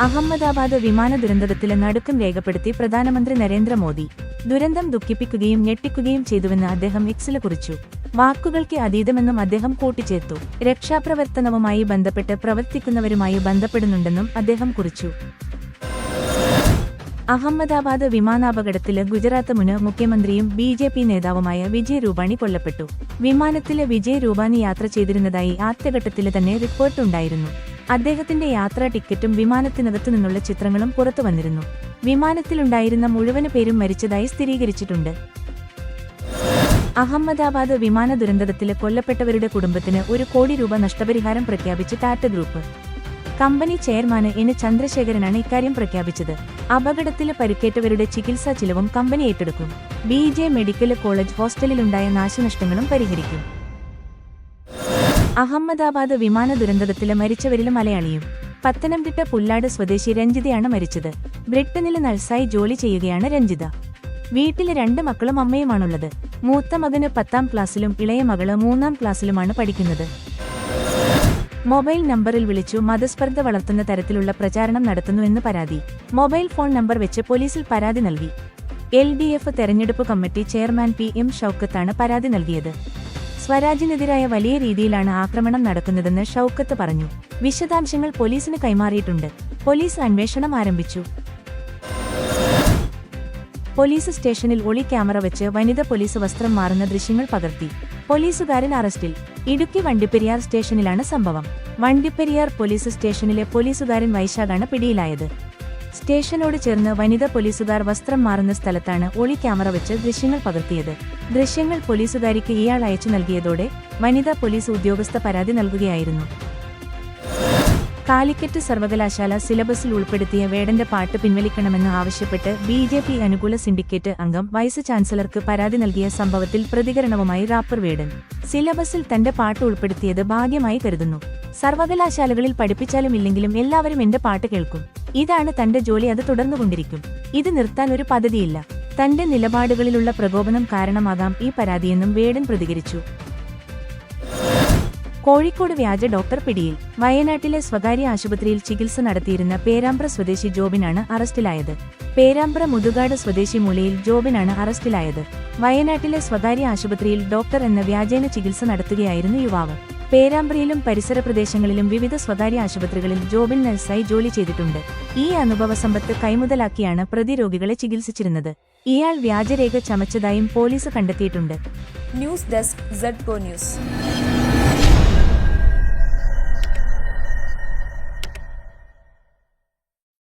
അഹമ്മദാബാദ് വിമാന ദുരന്തത്തിലെ നടുക്കം രേഖപ്പെടുത്തി പ്രധാനമന്ത്രി നരേന്ദ്രമോദി ദുരന്തം ദുഃഖിപ്പിക്കുകയും ഞെട്ടിക്കുകയും ചെയ്തുവെന്ന് അദ്ദേഹം എക്സിൽ കുറിച്ചു. വാക്കുകൾക്ക് അതീതമെന്നും അദ്ദേഹം കൂട്ടിച്ചേർത്തു. രക്ഷാപ്രവർത്തനവുമായി ബന്ധപ്പെട്ട് പ്രവർത്തിക്കുന്നവരുമായി ബന്ധപ്പെടുന്നുണ്ടെന്നും അദ്ദേഹം കുറിച്ചു. അഹമ്മദാബാദ് വിമാനാപകടത്തിൽ ഗുജറാത്ത് മുൻ മുഖ്യമന്ത്രിയും ബി ജെ പി നേതാവുമായ വിജയ് രൂപാണി കൊല്ലപ്പെട്ടു. വിമാനത്തിൽ വിജയ് രൂപാണി യാത്ര ചെയ്തിരുന്നതായി ആദ്യഘട്ടത്തിൽ തന്നെ റിപ്പോർട്ടുണ്ടായിരുന്നു. അദ്ദേഹത്തിന്റെ യാത്രാ ടിക്കറ്റും വിമാനത്തിനകത്തു നിന്നുള്ള ചിത്രങ്ങളും പുറത്തു വന്നിരുന്നു. വിമാനത്തിലുണ്ടായിരുന്ന മുഴുവൻ പേരും മരിച്ചതായി സ്ഥിരീകരിച്ചിട്ടുണ്ട്. അഹമ്മദാബാദ് വിമാന ദുരന്തത്തിൽ കൊല്ലപ്പെട്ടവരുടെ കുടുംബത്തിന് ഒരു കോടി രൂപ നഷ്ടപരിഹാരം പ്രഖ്യാപിച്ച് ടാറ്റ ഗ്രൂപ്പ്. കമ്പനി ചെയർമാന് എൻ. ചന്ദ്രശേഖരനാണ് ഇക്കാര്യം പ്രഖ്യാപിച്ചത്. അപകടത്തിൽ പരിക്കേറ്റവരുടെ ചികിത്സാ ചിലവും കമ്പനി ഏറ്റെടുക്കും. ബി. മെഡിക്കൽ കോളേജ് ഹോസ്റ്റലിലുണ്ടായ നാശനഷ്ടങ്ങളും പരിഹരിക്കും. അഹമ്മദാബാദ് വിമാന ദുരന്തത്തിൽ മരിച്ചവരിൽ മലയാളിയും പത്തനംതിട്ട പുല്ലാട് സ്വദേശി രഞ്ജിതയാണ് മരിച്ചത്. ബ്രിട്ടനിൽ നഴ്സായി ജോലി ചെയ്യുകയാണ് രഞ്ജിത. വീട്ടിൽ രണ്ട് മക്കളും അമ്മയുമാണുള്ളത്. മൂത്ത മകന് പത്താം ക്ലാസ്സിലും ഇളയ മകൾ മൂന്നാം ക്ലാസ്സിലുമാണ് പഠിക്കുന്നത്. മൊബൈൽ നമ്പറിൽ വിളിച്ചു മതസ്പർദ്ധ വളർത്തുന്ന തരത്തിലുള്ള പ്രചാരണം നടത്തുന്നുവെന്ന് പരാതി. മൊബൈൽ ഫോൺ നമ്പർ വെച്ച് പോലീസിൽ പരാതി നൽകി. എൽ ഡി എഫ് തെരഞ്ഞെടുപ്പ് കമ്മിറ്റി ചെയർമാൻ പി എം ഷൌക്കത്താണ് പരാതി നൽകിയത്. സ്വരാജിനെതിരായ വലിയ രീതിയിലാണ് ആക്രമണം നടക്കുന്നതെന്ന് ഷൌക്കത്ത് പറഞ്ഞു. വിശദാംശങ്ങൾ പോലീസിന് കൈമാറിയിട്ടുണ്ട്. പോലീസ് അന്വേഷണം ആരംഭിച്ചു. പോലീസ് സ്റ്റേഷനിൽ ഒളി ക്യാമറ വെച്ച് വനിത പോലീസ് വസ്ത്രം മാറുന്ന ദൃശ്യങ്ങൾ പകർത്തി. പോലീസുകാരൻ അറസ്റ്റിൽ. ഇടുക്കി വണ്ടിപ്പെരിയാർ സ്റ്റേഷനിലാണ് സംഭവം. വണ്ടിപ്പെരിയാർ പോലീസ് സ്റ്റേഷനിലെ പോലീസുകാരൻ വൈശാഖാണ് പിടിയിലായത്. സ്റ്റേഷനോട് ചേർന്ന് വനിതാ പോലീസുകാർ വസ്ത്രം മാറുന്ന സ്ഥലത്താണ് ഒളി ക്യാമറ വെച്ച് ദൃശ്യങ്ങൾ പകർത്തിയത്. ദൃശ്യങ്ങൾ പോലീസുകാരിക്ക് ഇയാൾ അയച്ചു നൽകിയതോടെ വനിതാ പോലീസ് ഉദ്യോഗസ്ഥ പരാതി നൽകുകയായിരുന്നു. കാലിക്കറ്റ് സർവകലാശാല സിലബസിൽ ഉൾപ്പെടുത്തിയ വേടന്റെ പാട്ട് പിൻവലിക്കണമെന്ന് ആവശ്യപ്പെട്ട് ബി ജെ പി അനുകൂല സിൻഡിക്കേറ്റ് അംഗം വൈസ് ചാൻസലർക്ക് പരാതി നൽകിയ സംഭവത്തിൽ പ്രതികരണവുമായി റാപ്പർ വേടൻ. സിലബസിൽ തന്റെ പാട്ട് ഉൾപ്പെടുത്തിയത് ഭാഗ്യമായി കരുതുന്നു. സർവകലാശാലകളിൽ പഠിപ്പിച്ചാലും ഇല്ലെങ്കിലും എല്ലാവരും എന്റെ പാട്ട് കേൾക്കും. ഇതാണ് തന്റെ ജോലി അത് തുടർന്നുകൊണ്ടിരിക്കും. ഇത് നിർത്താൻ ഒരു പദ്ധതിയില്ല. തന്റെ നിലപാടുകളിലുള്ള പ്രകോപനം കാരണമാകാം ഈ പരാതിയെന്നും വേടൻ പ്രതികരിച്ചു. കോഴിക്കോട് വ്യാജ ഡോക്ടർ പിടിയിൽ വയനാട്ടിലെ സ്വകാര്യ ആശുപത്രിയിൽ ചികിത്സ നടത്തിയിരുന്ന പേരാമ്പ്ര സ്വദേശി ജോബിനാണ് അറസ്റ്റിലായത്. പേരാമ്പ്ര മുതുകാട് സ്വദേശി മൂലയിൽ ജോബിനാണ് അറസ്റ്റിലായത്. വയനാട്ടിലെ സ്വകാര്യ ആശുപത്രിയിൽ ഡോക്ടർ എന്ന വ്യാജേന ചികിത്സ നടത്തുകയായിരുന്നു യുവാവ്. പേരാമ്പ്രയിലും പരിസര പ്രദേശങ്ങളിലും വിവിധ സ്വകാര്യ ആശുപത്രികളിൽ ജോബിൻ നഴ്സായി ജോലി ചെയ്തിട്ടുണ്ട്. ഈ അനുഭവ സമ്പത്ത് കൈമുതലാക്കിയാണ് പ്രതിരോഗികളെ ചികിത്സിച്ചിരുന്നത്. ഇയാൾ വ്യാജരേഖ ചമച്ചതായും പോലീസ് കണ്ടെത്തിയിട്ടുണ്ട്. News desk news